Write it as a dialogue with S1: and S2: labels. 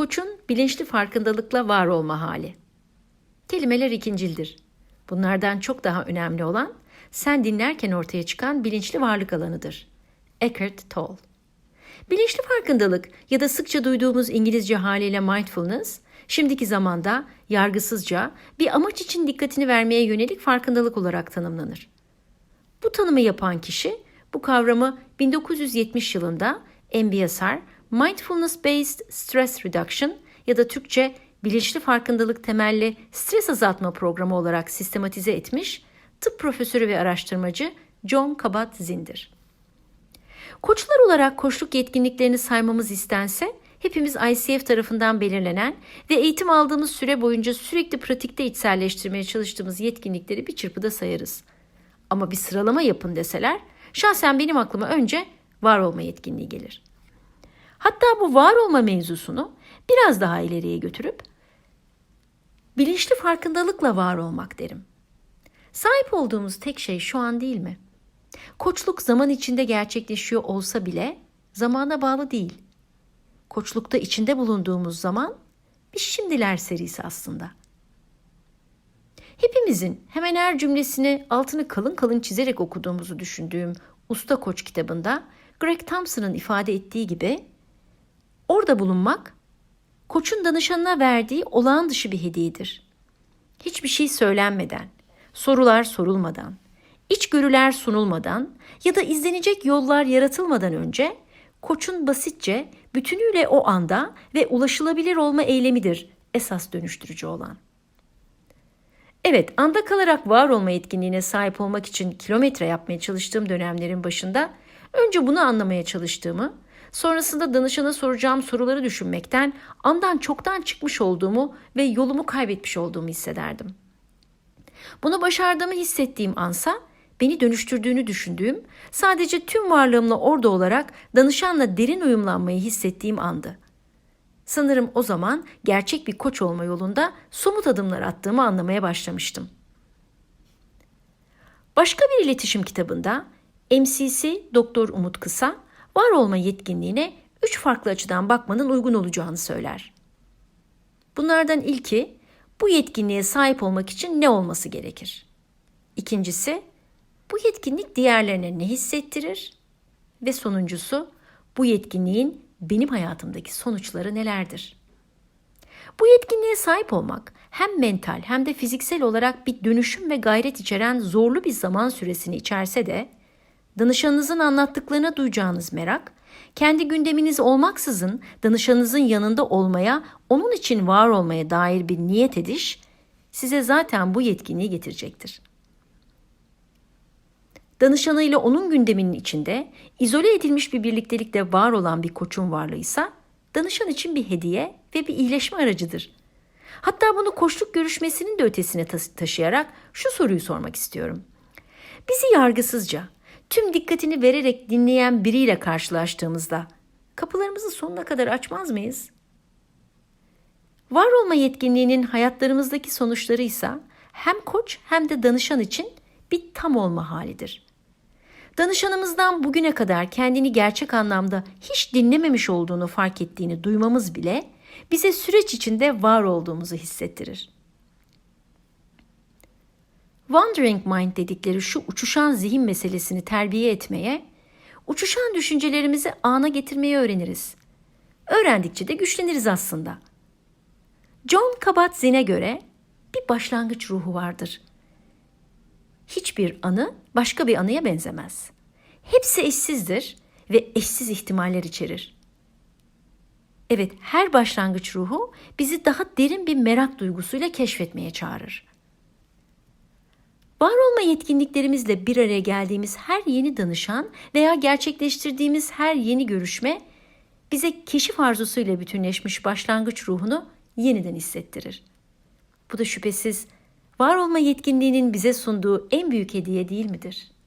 S1: Koçun bilinçli farkındalıkla var olma hali. Kelimeler ikincildir. Bunlardan çok daha önemli olan sen dinlerken ortaya çıkan bilinçli varlık alanıdır. Eckhart Tolle Bilinçli farkındalık ya da sıkça duyduğumuz İngilizce haliyle mindfulness, şimdiki zamanda yargısızca bir amaç için dikkatini vermeye yönelik farkındalık olarak tanımlanır. Bu tanımı yapan kişi bu kavramı 1970 yılında MBSR Mindfulness Based Stress Reduction ya da Türkçe bilinçli farkındalık temelli stres azaltma programı olarak sistematize etmiş tıp profesörü ve araştırmacı John Kabat-Zinn'dir. Koçlar olarak koçluk yetkinliklerini saymamız istense hepimiz ICF tarafından belirlenen ve eğitim aldığımız süre boyunca sürekli pratikte içselleştirmeye çalıştığımız yetkinlikleri bir çırpıda sayarız. Ama bir sıralama yapın deseler şahsen benim aklıma önce var olma yetkinliği gelir. Hatta bu var olma mevzusunu biraz daha ileriye götürüp bilinçli farkındalıkla var olmak derim. Sahip olduğumuz tek şey şu an değil mi? Koçluk zaman içinde gerçekleşiyor olsa bile zamana bağlı değil. Koçlukta içinde bulunduğumuz zaman bir şimdiler serisi aslında. Hepimizin hemen her cümlesini altını kalın kalın çizerek okuduğumuzu düşündüğüm Usta Koç kitabında Greg Thompson'ın ifade ettiği gibi orada bulunmak koçun danışanına verdiği olağan dışı bir hediyedir. Hiçbir şey söylenmeden, sorular sorulmadan, içgörüler sunulmadan ya da izlenecek yollar yaratılmadan önce koçun basitçe bütünüyle o anda ve ulaşılabilir olma eylemidir esas dönüştürücü olan. Evet, anda kalarak var olma etkinliğine sahip olmak için kilometre yapmaya çalıştığım dönemlerin başında önce bunu anlamaya çalıştığımı, sonrasında danışana soracağım soruları düşünmekten andan çoktan çıkmış olduğumu ve yolumu kaybetmiş olduğumu hissederdim. Bunu başardığımı hissettiğim ansa beni dönüştürdüğünü düşündüğüm, sadece tüm varlığımla orada olarak danışanla derin uyumlanmayı hissettiğim andı. Sanırım o zaman gerçek bir koç olma yolunda somut adımlar attığımı anlamaya başlamıştım. Başka bir iletişim kitabında MCC Doktor Umut Kısa var olma yetkinliğine üç farklı açıdan bakmanın uygun olacağını söyler. Bunlardan ilki bu yetkinliğe sahip olmak için ne olması gerekir? İkincisi bu yetkinlik diğerlerine ne hissettirir? Ve sonuncusu bu yetkinliğin benim hayatımdaki sonuçları nelerdir? Bu yetkinliğe sahip olmak hem mental hem de fiziksel olarak bir dönüşüm ve gayret içeren zorlu bir zaman süresini içerse de danışanınızın anlattıklarına duyacağınız merak, kendi gündeminiz olmaksızın danışanınızın yanında olmaya, onun için var olmaya dair bir niyet ediş size zaten bu yetkinliği getirecektir danışanıyla onun gündeminin içinde izole edilmiş bir birliktelikte var olan bir koçun varlığıysa danışan için bir hediye ve bir iyileşme aracıdır. Hatta bunu koçluk görüşmesinin de ötesine taşıyarak şu soruyu sormak istiyorum. Bizi yargısızca, tüm dikkatini vererek dinleyen biriyle karşılaştığımızda kapılarımızı sonuna kadar açmaz mıyız? Var olma yetkinliğinin hayatlarımızdaki sonuçları ise hem koç hem de danışan için bir tam olma halidir. Danışanımızdan bugüne kadar kendini gerçek anlamda hiç dinlememiş olduğunu fark ettiğini duymamız bile bize süreç içinde var olduğumuzu hissettirir. Wandering mind dedikleri şu uçuşan zihin meselesini terbiye etmeye, uçuşan düşüncelerimizi ana getirmeyi öğreniriz. Öğrendikçe de güçleniriz aslında. John Kabat-Zinn'e göre bir başlangıç ruhu vardır hiçbir anı başka bir anıya benzemez. Hepsi eşsizdir ve eşsiz ihtimaller içerir. Evet, her başlangıç ruhu bizi daha derin bir merak duygusuyla keşfetmeye çağırır. Var olma yetkinliklerimizle bir araya geldiğimiz her yeni danışan veya gerçekleştirdiğimiz her yeni görüşme bize keşif arzusuyla bütünleşmiş başlangıç ruhunu yeniden hissettirir. Bu da şüphesiz var olma yetkinliğinin bize sunduğu en büyük hediye değil midir?''